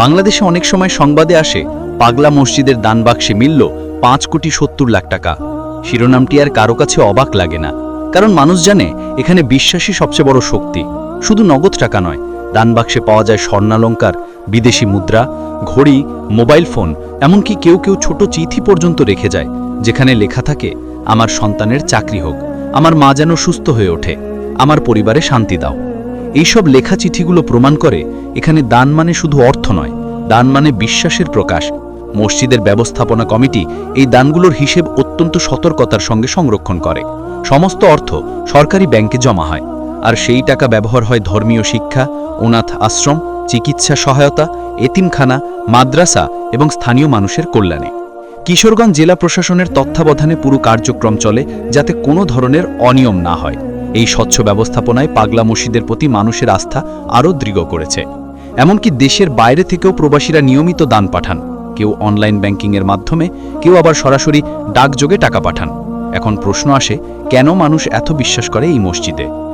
বাংলাদেশে অনেক সময় সংবাদে আসে, পাগলা মসজিদের দান বাক্সে মিলল পাঁচ কোটি সত্তর লাখ টাকা। শিরোনামটি আর কারও কাছে অবাক লাগে না, কারণ মানুষ জানে এখানে বিশ্বাসী সবচেয়ে বড় শক্তি। শুধু নগদ টাকা নয়, দান বাক্সে পাওয়া যায় স্বর্ণালঙ্কার, বিদেশি মুদ্রা, ঘড়ি, মোবাইল ফোন, এমনকি কেউ কেউ ছোট চিঠি পর্যন্ত রেখে যায়, যেখানে লেখা থাকে, আমার সন্তানের চাকরি হোক, আমার মা যেন সুস্থ হয়ে ওঠে, আমার পরিবারে শান্তি দাও। এইসব লেখা চিঠিগুলো প্রমাণ করে এখানে দান মানে শুধু অর্থ নয়, দান মানে বিশ্বাসের প্রকাশ। মসজিদের ব্যবস্থাপনা কমিটি এই দানগুলোর হিসেব অত্যন্ত সতর্কতার সঙ্গে সংরক্ষণ করে। সমস্ত অর্থ সরকারি ব্যাংকে জমা হয়। আর সেই টাকা ব্যবহার হয় ধর্মীয় শিক্ষা অনাথ আশ্রম, চিকিৎসা সহায়তা, এতিমখানা, মাদ্রাসা এবং স্থানীয় মানুষের কল্যাণে। কিশোরগঞ্জ জেলা প্রশাসনের তত্ত্বাবধানে পুরো কার্যক্রম চলে যাতে কোনো ধরনের অনিয়ম না হয়। এই স্বচ্ছ ব্যবস্থাপনায় পাগলা মসজিদের প্রতি মানুষের আস্থা আরও দৃঢ় করেছে। এমনকি দেশের বাইরে থেকেও প্রবাসীরা নিয়মিত দান পাঠান। কেউ অনলাইন ব্যাংকিংয়ের মাধ্যমে, কেউ আবার সরাসরি ডাকযোগে টাকা পাঠান। এখন প্রশ্ন আসে, কেন মানুষ এত বিশ্বাস করে এই মসজিদে?